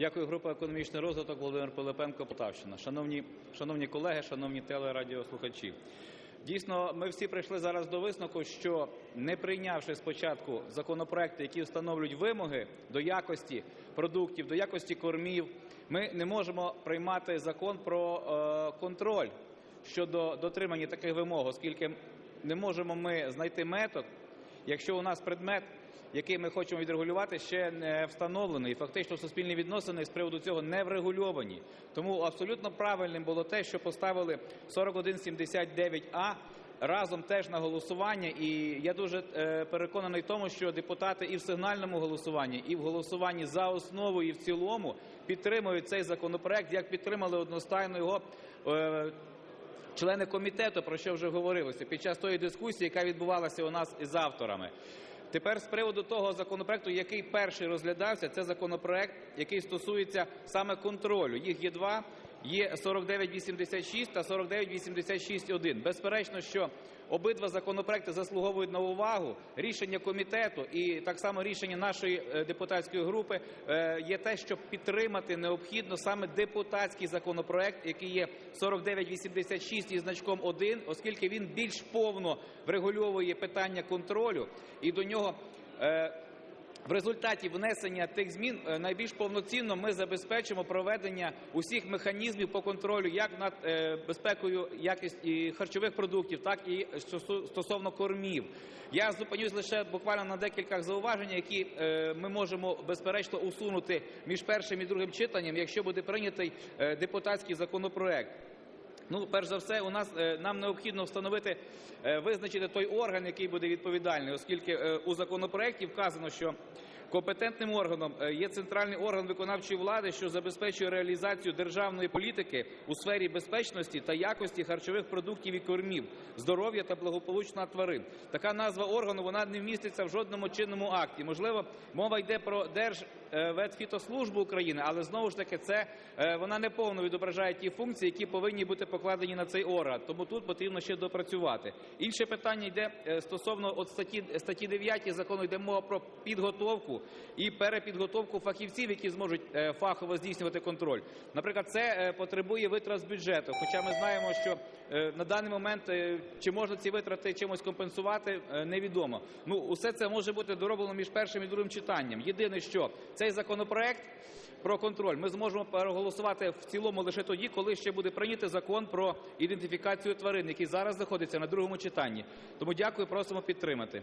Дякую. Група "Економічний розвиток", Володимир Пилипенко, Полтавщина. Шановні, шановні колеги, шановні телерадіослухачі! Дійсно, ми всі прийшли зараз до висновку, що не прийнявши спочатку законопроекти, які встановлюють вимоги до якості продуктів, до якості кормів, ми не можемо приймати Закон про е, контроль щодо дотримання таких вимог, оскільки не можемо ми знайти метод, якщо у нас предмет, який ми хочемо відрегулювати, ще не встановлений, і фактично суспільні відносини з приводу цього не врегульовані. Тому абсолютно правильним було те, що поставили 4179а разом теж на голосування. І я дуже е, переконаний в тому, що депутати і в сигнальному голосуванні, і в голосуванні за основу, і в цілому підтримують цей законопроект, як підтримали одностайно його е, члени комітету, про що вже говорилося під час тої дискусії, яка відбувалася у нас із авторами. Тепер з приводу того законопроекту, який перший розглядався, це законопроект, який стосується саме контролю. Їх є два. Є 4986 та 4986-1. Безперечно, що обидва законопроекти заслуговують на увагу. Рішення комітету і так само рішення нашої е, депутатської групи е, є те, щоб підтримати необхідно саме депутатський законопроект, який є 4986 із значком 1, оскільки він більш повно врегульовує питання контролю і до нього е, в результаті внесення тих змін е, найбільш повноцінно ми забезпечимо проведення усіх механізмів по контролю як над е, безпекою якості харчових продуктів, так і стосовно кормів. Я зупинюсь лише буквально на декількох зауважень, які е, ми можемо безперечно усунути між першим і другим читанням, якщо буде прийнятий депутатський законопроект. Ну, перш за все, у нас е, нам необхідно встановити, е, визначити той орган, який буде відповідальний, оскільки е, у законопроекті вказано, що компетентним органом є центральний орган виконавчої влади, що забезпечує реалізацію державної політики у сфері безпечності та якості харчових продуктів і кормів, здоров'я та благополучного тварин. Така назва органу вона не вміститься в жодному чинному акті. Можливо, мова йде про Держветфітослужбу України, але знову ж таки це вона не повно відображає ті функції, які повинні бути покладені на цей орган. Тому тут потрібно ще допрацювати. Інше питання йде е, стосовно от статті статті 9 закону йде мова про підготовку і перепідготовку фахівців, які зможуть е, фахово здійснювати контроль. Наприклад, це е, потребує витрат з бюджету. Хоча ми знаємо, що на даний момент чи можна ці витрати чимось компенсувати, невідомо. Ну, усе це може бути дороблено між першим і другим читанням. Єдине, що цей законопроект про контроль ми зможемо переголосувати в цілому лише тоді, коли ще буде прийнятий закон про ідентифікацію тварин, який зараз знаходиться на другому читанні. Тому дякую, просимо підтримати.